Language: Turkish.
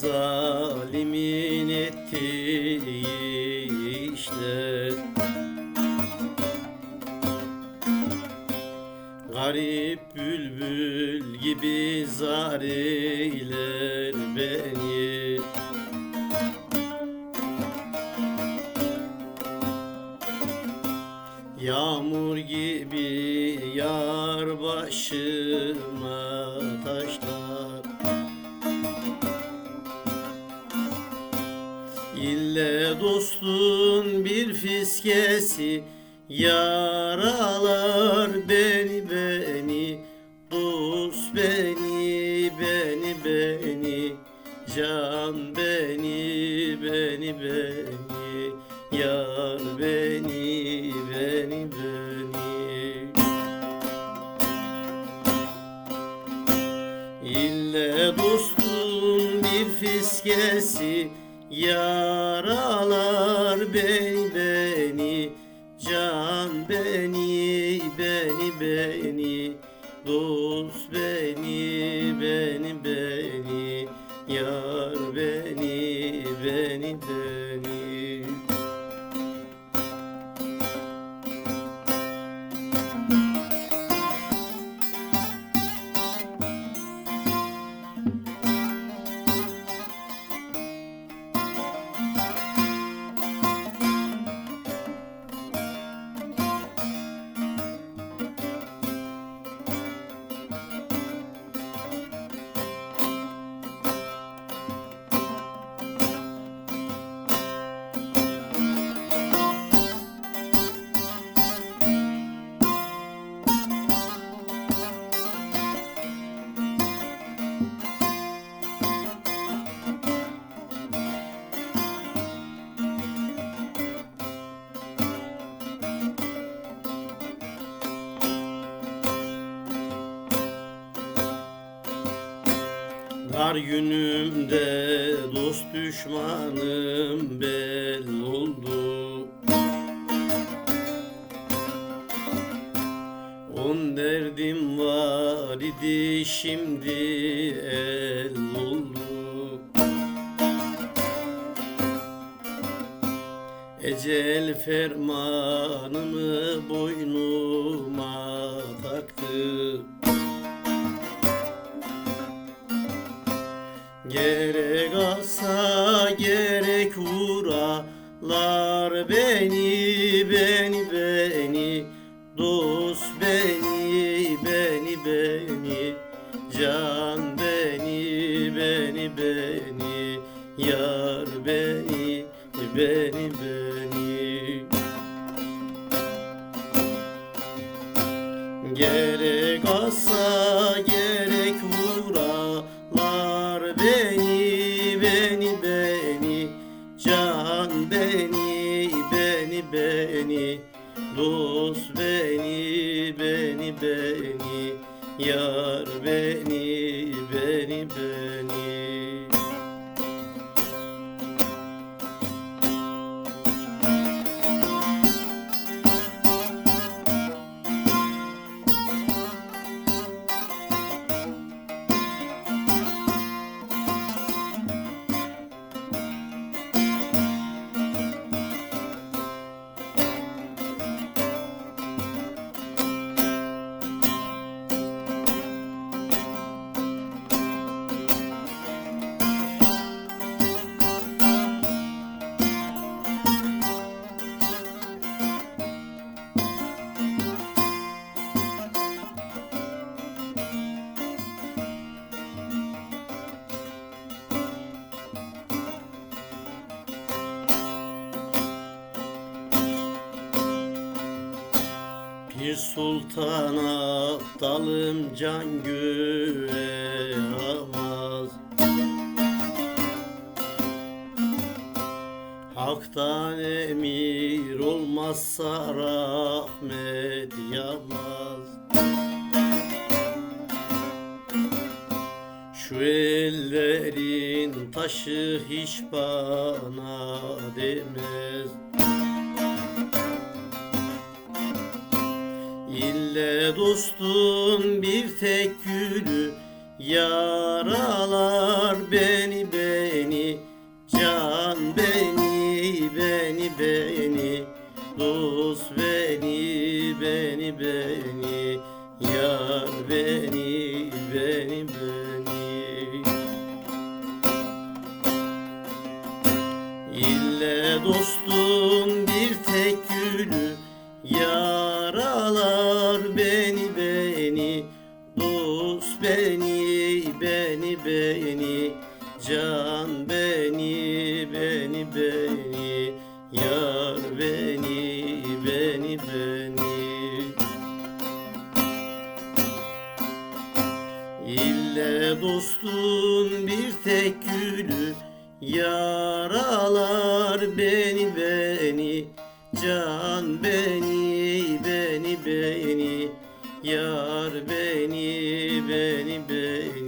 zalimin ettiği işler Garip bülbül gibi zar İlle dostun bir fiskesi Yaralar beni beni Dost beni beni beni Can beni beni beni Yar beni beni beni. İlle dostun bir fiskesi Yaralar beni beni Can beni beni beni Dost beni beni beni Yar beni beni beni Dar günümde dost düşmanım bel oldu. On derdim var idi şimdi el oldu. Ecel fermanını boynuma taktı Gerek alsa gerek vuralar beni beni beni. Dost beni beni beni. Can beni beni beni. Yar beni beni beni. Gerek Yar beni beni beni Bir sultana dalım can güveyamaz Hak'tan emir olmazsa rahmet yağmaz Şu ellerin taşı hiç bana demez İlle dostun bir tek gülü Yaralar beni beni Can beni beni beni Dost beni beni beni Yar beni beni beni. İlle dostum beni beni Can beni beni beni Yar beni beni beni. İlle dostun bir tek gülü Yaralar beni beni Can beni beni beni Yar beni beni beni